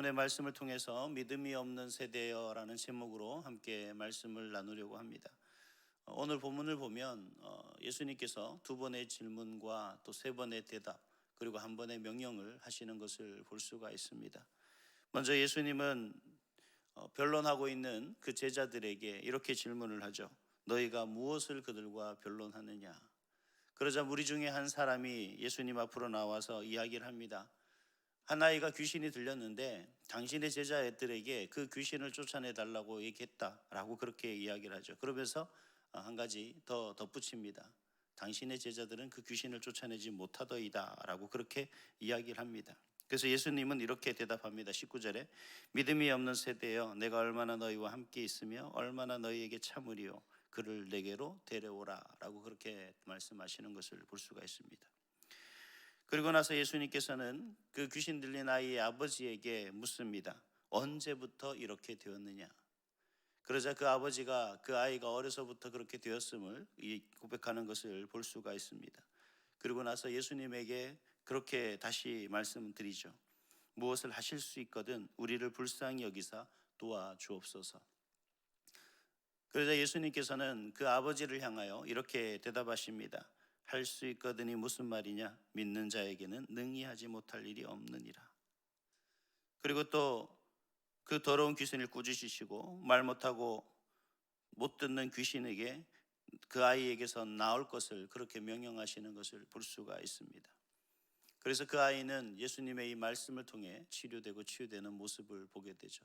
본문의 말씀을 통해서 믿음이 없는 세대여라는 제목으로 함께 말씀을 나누려고 합니다. 어, 오늘 본문을 보면 어, 예수님께서 두 번의 질문과 또 세 번의 대답 그리고 한 번의 명령을 하시는 것을 볼 수가 있습니다. 먼저 예수님은 어, 변론하고 있는 그 제자들에게 이렇게 질문을 하죠. 너희가 무엇을 그들과 변론하느냐? 그러자 무리 중에 한 사람이 예수님 앞으로 나와서 이야기를 합니다. 한 아이가 귀신이 들렸는데 당신의 제자들에게 그 귀신을 쫓아내 달라고 얘기했다라고 그렇게 이야기를 하죠. 그러면서 한 가지 더 덧붙입니다. 당신의 제자들은 그 귀신을 쫓아내지 못하더이다라고 그렇게 이야기를 합니다. 그래서 예수님은 이렇게 대답합니다. 19절에 믿음이 없는 세대여 내가 얼마나 너희와 함께 있으며 얼마나 너희에게 참으리요 그를 내게로 데려오라라고 그렇게 말씀하시는 것을 볼 수가 있습니다. 그리고 나서 예수님께서는 그 귀신 들린 아이의 아버지에게 묻습니다. 언제부터 이렇게 되었느냐? 그러자 그 아버지가 그 아이가 어려서부터 그렇게 되었음을 고백하는 것을 볼 수가 있습니다. 그리고 나서 예수님에게 그렇게 다시 말씀드리죠. 무엇을 하실 수 있거든 우리를 불쌍히 여기사 도와주옵소서. 그러자 예수님께서는 그 아버지를 향하여 이렇게 대답하십니다. 할 수 있거든이 무슨 말이냐? 믿는 자에게는 능히 하지 못할 일이 없느니라. 그리고 또 그 더러운 귀신을 꾸짖으시고 말 못하고 못 듣는 귀신에게 그 아이에게서 나올 것을 그렇게 명령하시는 것을 볼 수가 있습니다. 그래서 그 아이는 예수님의 이 말씀을 통해 치료되고 치유되는 모습을 보게 되죠.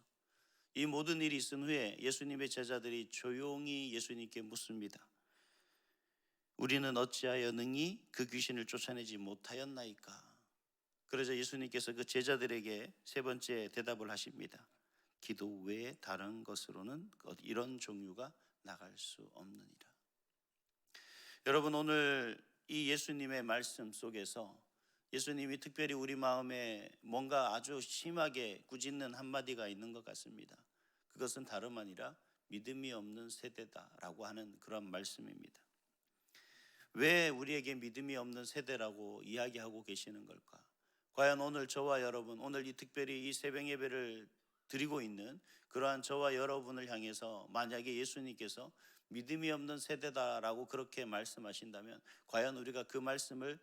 이 모든 일이 있은 후에 예수님의 제자들이 조용히 예수님께 묻습니다. 우리는 어찌하여 능히 그 귀신을 쫓아내지 못하였나이까? 그러자 예수님께서 그 제자들에게 세 번째 대답을 하십니다. 기도 외에 다른 것으로는 이런 종류가 나갈 수 없느니라. 여러분 오늘 이 예수님의 말씀 속에서 예수님이 특별히 우리 마음에 뭔가 아주 심하게 꾸짖는 한마디가 있는 것 같습니다. 그것은 다름 아니라 믿음이 없는 세대다라고 하는 그런 말씀입니다. 왜 우리에게 믿음이 없는 세대라고 이야기하고 계시는 걸까? 과연 오늘 저와 여러분, 오늘 이 특별히 이 새벽 예배를 드리고 있는 그러한 저와 여러분을 향해서 만약에 예수님께서 믿음이 없는 세대다라고 그렇게 말씀하신다면 과연 우리가 그 말씀을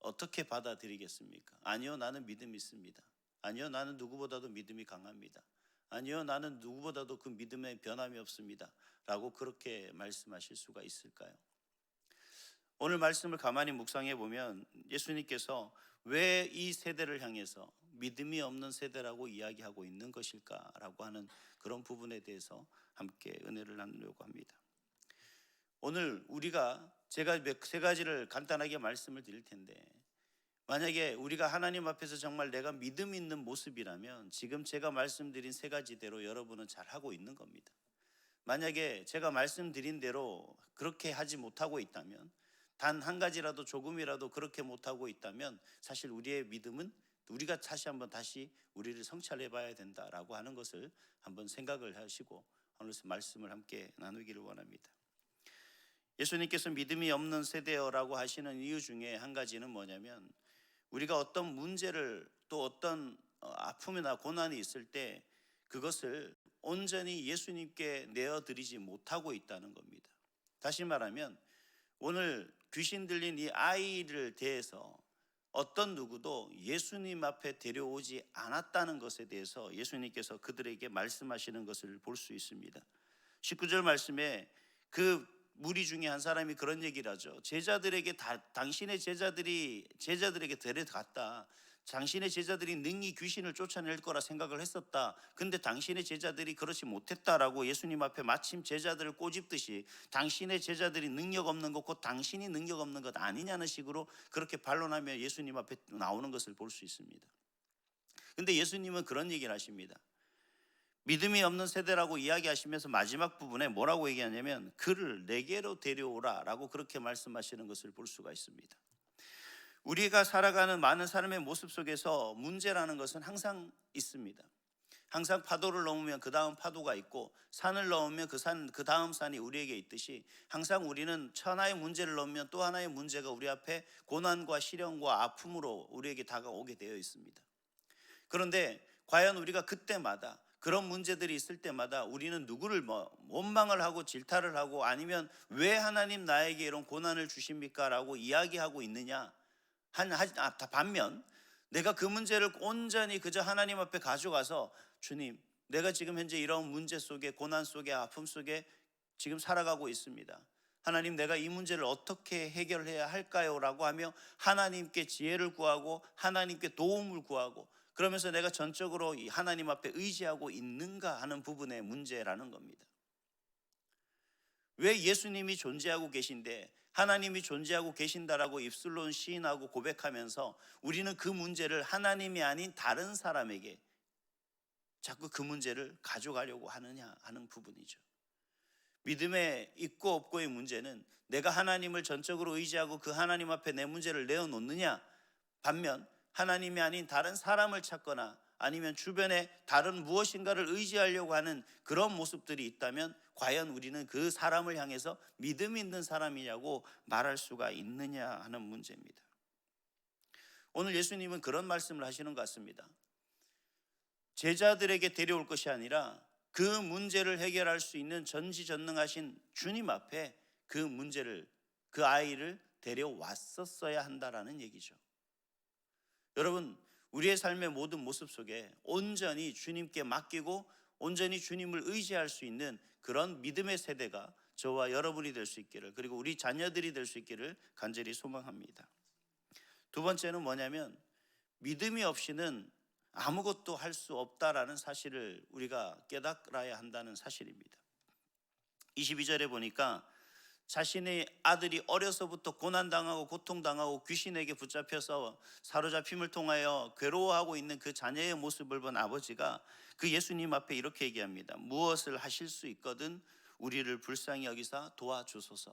어떻게 받아들이겠습니까? 아니요, 나는 믿음이 있습니다. 아니요, 나는 누구보다도 믿음이 강합니다. 아니요, 나는 누구보다도 그 믿음에 변함이 없습니다. 라고 그렇게 말씀하실 수가 있을까요? 오늘 말씀을 가만히 묵상해 보면 예수님께서 왜 이 세대를 향해서 믿음이 없는 세대라고 이야기하고 있는 것일까라고 하는 그런 부분에 대해서 함께 은혜를 나누려고 합니다. 오늘 우리가 제가 세 가지를 간단하게 말씀을 드릴 텐데 만약에 우리가 하나님 앞에서 정말 내가 믿음 있는 모습이라면 지금 제가 말씀드린 세 가지대로 여러분은 잘 하고 있는 겁니다. 만약에 제가 말씀드린 대로 그렇게 하지 못하고 있다면 단 한 가지라도 조금이라도 그렇게 못하고 있다면 사실 우리의 믿음은 우리가 다시 한번 다시 우리를 성찰해 봐야 된다라고 하는 것을 한번 생각을 하시고 오늘 말씀을 함께 나누기를 원합니다. 예수님께서 믿음이 없는 세대여라고 하시는 이유 중에 한 가지는 뭐냐면 우리가 어떤 문제를 또 어떤 어, 아픔이나 고난이 있을 때 그것을 온전히 예수님께 내어드리지 못하고 있다는 겁니다. 다시 말하면 오늘 귀신 들린 이 아이를 대해서 어떤 누구도 예수님 앞에 데려오지 않았다는 것에 대해서 예수님께서 그들에게 말씀하시는 것을 볼 수 있습니다. 19절 말씀에 그 무리 중에 한 사람이 그런 얘기를 하죠. 제자들에게 다, 당신의 제자들이 제자들에게 데려갔다. 당신의 제자들이 능히 귀신을 쫓아낼 거라 생각을 했었다. 근데 당신의 제자들이 그렇지 못했다라고 예수님 앞에 마침 제자들을 꼬집듯이 당신의 제자들이 능력 없는 것, 곧 당신이 능력 없는 것 아니냐는 식으로 그렇게 반론하며 예수님 앞에 나오는 것을 볼 수 있습니다. 근데 예수님은 그런 얘기를 하십니다. 믿음이 없는 세대라고 이야기하시면서 마지막 부분에 뭐라고 얘기하냐면 그를 내게로 데려오라라고 그렇게 말씀하시는 것을 볼 수가 있습니다. 우리가 살아가는 많은 사람의 모습 속에서 문제라는 것은 항상 있습니다. 항상 파도를 넘으면 그 다음 파도가 있고 산을 넘으면 그 산, 그 다음 산이 우리에게 있듯이 항상 우리는 천하의 문제를 넘으면 또 하나의 문제가 우리 앞에 고난과 시련과 아픔으로 우리에게 다가오게 되어 있습니다. 그런데 과연 우리가 그때마다 그런 문제들이 있을 때마다 우리는 누구를 뭐 원망을 하고 질타를 하고 아니면 왜 하나님 나에게 이런 고난을 주십니까라고 이야기하고 있느냐 한 하- 아, 반면 내가 그 문제를 온전히 그저 하나님 앞에 가져가서 주님 내가 지금 현재 이런 문제 속에 고난 속에 아픔 속에 지금 살아가고 있습니다. 하나님 내가 이 문제를 어떻게 해결해야 할까요라고 하며 하나님께 지혜를 구하고 하나님께 도움을 구하고 그러면서 내가 전적으로 이 하나님 앞에 의지하고 있는가 하는 부분의 문제라는 겁니다. 왜 예수님이 존재하고 계신데 하나님이 존재하고 계신다라고 입술로 시인하고 고백하면서 우리는 그 문제를 하나님이 아닌 다른 사람에게 자꾸 그 문제를 가져가려고 하느냐 하는 부분이죠. 믿음의 있고 없고의 문제는 내가 하나님을 전적으로 의지하고 그 하나님 앞에 내 문제를 내어놓느냐 반면 하나님이 아닌 다른 사람을 찾거나 아니면 주변에 다른 무엇인가를 의지하려고 하는 그런 모습들이 있다면 과연 우리는 그 사람을 향해서 믿음 있는 사람이냐고 말할 수가 있느냐 하는 문제입니다. 오늘 예수님은 그런 말씀을 하시는 것 같습니다. 제자들에게 데려올 것이 아니라 그 문제를 해결할 수 있는 전지전능하신 주님 앞에 그 문제를 그 아이를 데려왔었어야 한다라는 얘기죠. 여러분, 우리의 삶의 모든 모습 속에 온전히 주님께 맡기고 온전히 주님을 의지할 수 있는 그런 믿음의 세대가 저와 여러분이 될 수 있기를 그리고 우리 자녀들이 될 수 있기를 간절히 소망합니다. 두 번째는 뭐냐면 믿음이 없이는 아무것도 할 수 없다라는 사실을 우리가 깨달아야 한다는 사실입니다. 22절에 보니까 자신의 아들이 어려서부터 고난당하고 고통당하고 귀신에게 붙잡혀서 사로잡힘을 통하여 괴로워하고 있는 그 자녀의 모습을 본 아버지가 그 예수님 앞에 이렇게 얘기합니다. 무엇을 하실 수 있거든 우리를 불쌍히 여기사 도와주소서.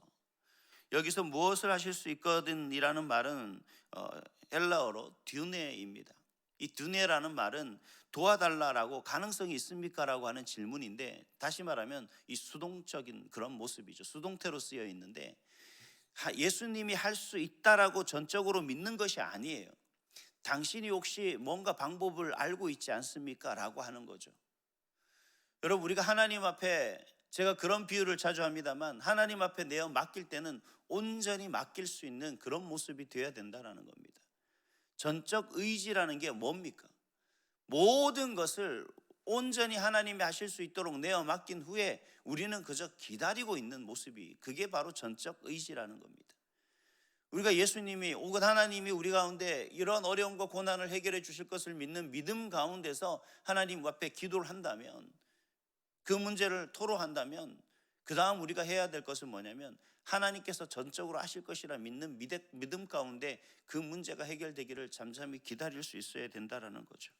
여기서 무엇을 하실 수 있거든이라는 말은 어, 헬라어로 듀네입니다. 이 듀네라는 말은 도와달라라고 가능성이 있습니까라고 하는 질문인데 다시 말하면 이 수동적인 그런 모습이죠. 수동태로 쓰여 있는데 하- 예수님이 할 수 있다라고 전적으로 믿는 것이 아니에요. 당신이 혹시 뭔가 방법을 알고 있지 않습니까 라고 하는 거죠. 여러분 우리가 하나님 앞에 제가 그런 비유를 자주 합니다만 하나님 앞에 내어 맡길 때는 온전히 맡길 수 있는 그런 모습이 되어야 된다라는 겁니다. 전적 의지라는 게 뭡니까? 모든 것을 온전히 하나님이 하실 수 있도록 내어 맡긴 후에 우리는 그저 기다리고 있는 모습이 그게 바로 전적 의지라는 겁니다. 우리가 예수님이 오곧 하나님이 우리 가운데 이런 어려움과 고난을 해결해 주실 것을 믿는 믿음 가운데서 하나님 앞에 기도를 한다면 그 문제를 토로한다면 그 다음 우리가 해야 될 것은 뭐냐면 하나님께서 전적으로 하실 것이라 믿는 믿음 가운데 그 문제가 해결되기를 잠잠히 기다릴 수 있어야 된다라는 거죠.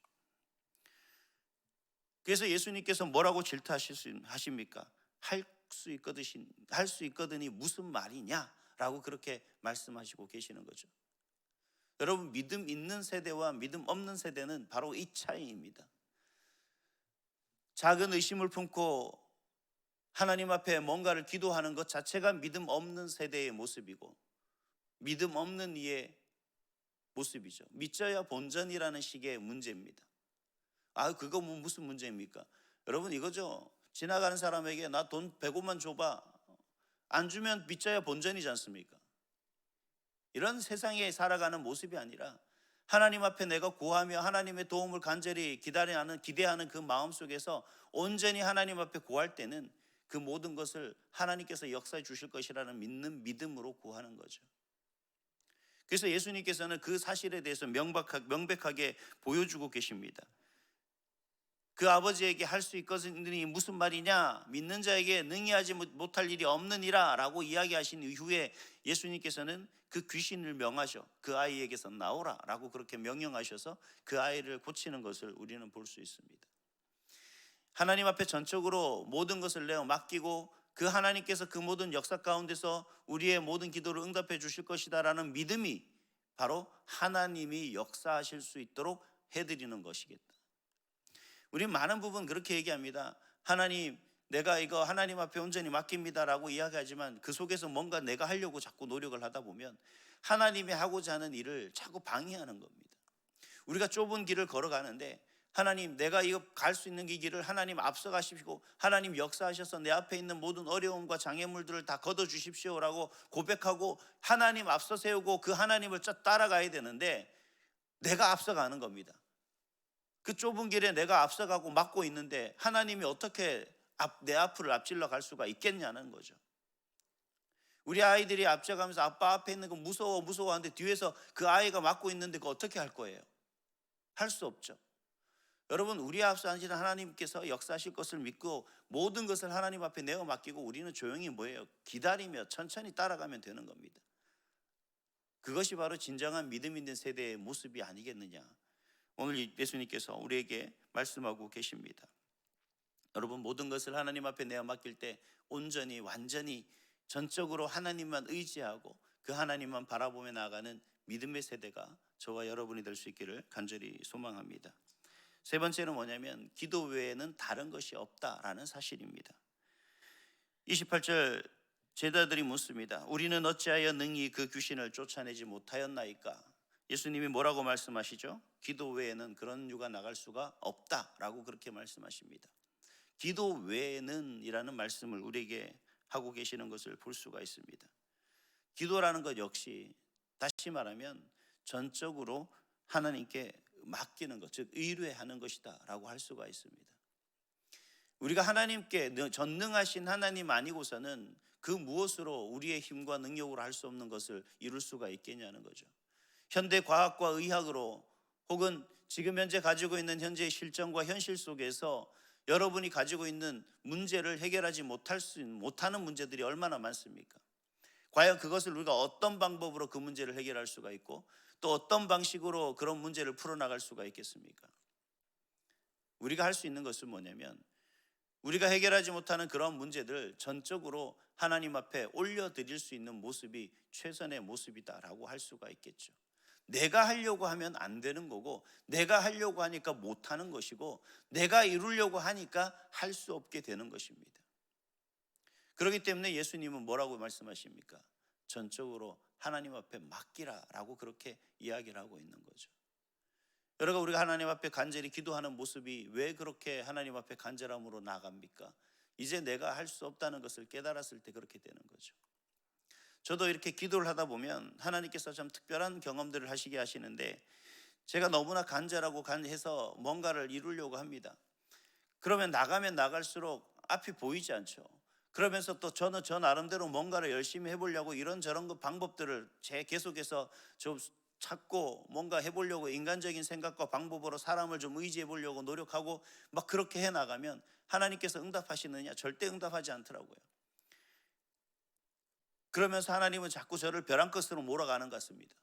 그래서 예수님께서 뭐라고 질타하실 수 하십니까? 할 수 있거든 할수 있거든이 무슨 말이냐라고 그렇게 말씀하시고 계시는 거죠. 여러분 믿음 있는 세대와 믿음 없는 세대는 바로 이 차이입니다. 작은 의심을 품고 하나님 앞에 뭔가를 기도하는 것 자체가 믿음 없는 세대의 모습이고 믿음 없는 이의 모습이죠. 믿져야 본전이라는 식의 문제입니다. 아, 그거 뭐 무슨 문제입니까? 여러분 이거죠. 지나가는 사람에게 나 돈 100원만 줘봐. 안 주면 믿져야 본전이지 않습니까? 이런 세상에 살아가는 모습이 아니라 하나님 앞에 내가 구하며 하나님의 도움을 간절히 기다려하는 기대하는 그 마음 속에서 온전히 하나님 앞에 구할 때는 그 모든 것을 하나님께서 역사해 주실 것이라는 믿는 믿음으로 구하는 거죠. 그래서 예수님께서는 그 사실에 대해서 명백하게 보여주고 계십니다. 그 아버지에게 할 수 있거든이 무슨 말이냐? 믿는 자에게 능히 하지 못할 일이 없느니라 라고 이야기하신 이후에 예수님께서는 그 귀신을 명하셔 그 아이에게서 나오라 라고 그렇게 명령하셔서 그 아이를 고치는 것을 우리는 볼 수 있습니다. 하나님 앞에 전적으로 모든 것을 내어 맡기고 그 하나님께서 그 모든 역사 가운데서 우리의 모든 기도를 응답해 주실 것이다라는 믿음이 바로 하나님이 역사하실 수 있도록 해드리는 것이겠다. 우리 많은 부분 그렇게 얘기합니다. 하나님, 내가 이거 하나님 앞에 온전히 맡깁니다라고 이야기하지만 그 속에서 뭔가 내가 하려고 자꾸 노력을 하다 보면 하나님이 하고자 하는 일을 자꾸 방해하는 겁니다. 우리가 좁은 길을 걸어가는데 하나님 내가 이거 갈 수 있는 이 길을 하나님 앞서가시고 하나님 역사하셔서 내 앞에 있는 모든 어려움과 장애물들을 다 걷어 주십시오라고 고백하고 하나님 앞서 세우고 그 하나님을 쫙 따라가야 되는데 내가 앞서가는 겁니다. 그 좁은 길에 내가 앞서가고 막고 있는데 하나님이 어떻게 앞, 내 앞을 앞질러 갈 수가 있겠냐는 거죠. 우리 아이들이 앞서가면서 아빠 앞에 있는 거 무서워 무서워 하는데 뒤에서 그 아이가 막고 있는데 그거 어떻게 할 거예요? 할 수 없죠. 여러분 우리 앞서 하시는 하나님께서 역사하실 것을 믿고 모든 것을 하나님 앞에 내어 맡기고 우리는 조용히 뭐예요? 기다리며 천천히 따라가면 되는 겁니다. 그것이 바로 진정한 믿음 있는 세대의 모습이 아니겠느냐. 오늘 예수님께서 우리에게 말씀하고 계십니다. 여러분 모든 것을 하나님 앞에 내어 맡길 때 온전히 완전히 전적으로 하나님만 의지하고 그 하나님만 바라보며 나아가는 믿음의 세대가 저와 여러분이 될 수 있기를 간절히 소망합니다. 세 번째는 뭐냐면 기도 외에는 다른 것이 없다라는 사실입니다. 28절 제자들이 묻습니다. 우리는 어찌하여 능히 그 귀신을 쫓아내지 못하였나이까? 예수님이 뭐라고 말씀하시죠? 기도 외에는 그런 유가 나갈 수가 없다라고 그렇게 말씀하십니다. 기도 외에는 이라는 말씀을 우리에게 하고 계시는 것을 볼 수가 있습니다. 기도라는 것 역시 다시 말하면 전적으로 하나님께 맡기는 것, 즉 의뢰하는 것이다라고 할 수가 있습니다. 우리가 하나님께 전능하신 하나님 아니고서는 그 무엇으로 우리의 힘과 능력으로 할 수 없는 것을 이룰 수가 있겠냐는 거죠. 현대 과학과 의학으로 혹은 지금 현재 가지고 있는 현재의 실정과 현실 속에서 여러분이 가지고 있는 문제를 해결하지 못할 수 못하는 문제들이 얼마나 많습니까? 과연 그것을 우리가 어떤 방법으로 그 문제를 해결할 수가 있고 또 어떤 방식으로 그런 문제를 풀어나갈 수가 있겠습니까? 우리가 할 수 있는 것은 뭐냐면 우리가 해결하지 못하는 그런 문제들 전적으로 하나님 앞에 올려드릴 수 있는 모습이 최선의 모습이다라고 할 수가 있겠죠. 내가 하려고 하면 안 되는 거고, 내가 하려고 하니까 못 하는 것이고, 내가 이루려고 하니까 할 수 없게 되는 것입니다. 그렇기 때문에 예수님은 뭐라고 말씀하십니까? 전적으로 하나님 앞에 맡기라라고 그렇게 이야기를 하고 있는 거죠. 여러분 우리가 하나님 앞에 간절히 기도하는 모습이 왜 그렇게 하나님 앞에 간절함으로 나갑니까? 이제 내가 할 수 없다는 것을 깨달았을 때 그렇게 되는 거죠. 저도 이렇게 기도를 하다 보면 하나님께서 참 특별한 경험들을 하시게 하시는데 제가 너무나 간절하고 간해서 뭔가를 이루려고 합니다. 그러면 나가면 나갈수록 앞이 보이지 않죠. 그러면서 또 저는 저 나름대로 뭔가를 열심히 해보려고 이런저런 그 방법들을 제 계속해서 좀 찾고 뭔가 해보려고 인간적인 생각과 방법으로 사람을 좀 의지해 보려고 노력하고 막 그렇게 해 나가면 하나님께서 응답하시느냐 절대 응답하지 않더라고요. 그러면서 하나님은 자꾸 저를 벼랑 끝으로 몰아가는 것 같습니다.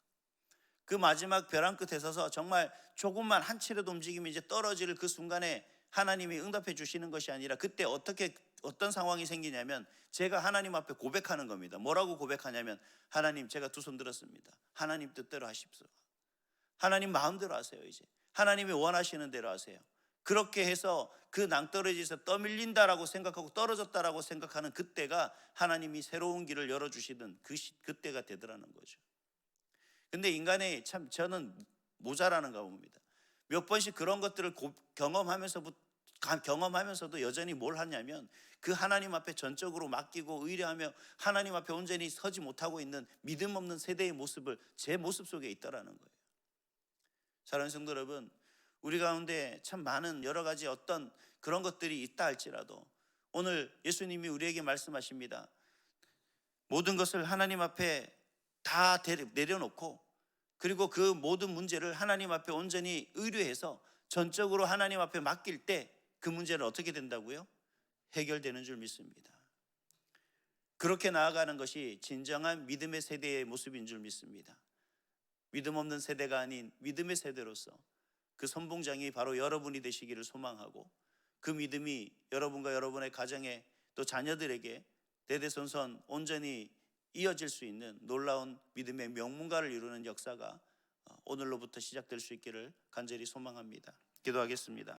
그 마지막 벼랑 끝에 서서 정말 조금만 한 치라도 움직이면 이제 떨어질 그 순간에 하나님이 응답해 주시는 것이 아니라 그때 어떻게 어떤 상황이 생기냐면 제가 하나님 앞에 고백하는 겁니다. 뭐라고 고백하냐면 하나님 제가 두 손 들었습니다. 하나님 뜻대로 하십시오. 하나님 마음대로 하세요 이제. 하나님이 원하시는 대로 하세요. 그렇게 해서 그 낭떠러지에서 떠밀린다라고 생각하고 떨어졌다라고 생각하는 그때가 하나님이 새로운 길을 열어주시는 그 시, 그때가 되더라는 거죠. 근데 인간의 참 저는 모자라는가 봅니다. 몇 번씩 그런 것들을 고, 경험하면서 경험하면서도 여전히 뭘 하냐면 그 하나님 앞에 전적으로 맡기고 의뢰하며 하나님 앞에 온전히 서지 못하고 있는 믿음 없는 세대의 모습을 제 모습 속에 있다라는 거예요. 사랑하는 성도 여러분, 우리 가운데 참 많은 여러 가지 어떤 그런 것들이 있다 할지라도 오늘 예수님이 우리에게 말씀하십니다. 모든 것을 하나님 앞에 다 내려놓고 그리고 그 모든 문제를 하나님 앞에 온전히 의뢰해서 전적으로 하나님 앞에 맡길 때 그 문제는 어떻게 된다고요? 해결되는 줄 믿습니다. 그렇게 나아가는 것이 진정한 믿음의 세대의 모습인 줄 믿습니다. 믿음 없는 세대가 아닌 믿음의 세대로서 그 선봉장이 바로 여러분이 되시기를 소망하고 그 믿음이 여러분과 여러분의 가정에 또 자녀들에게 대대손손 온전히 이어질 수 있는 놀라운 믿음의 명문가를 이루는 역사가 오늘로부터 시작될 수 있기를 간절히 소망합니다. 기도하겠습니다.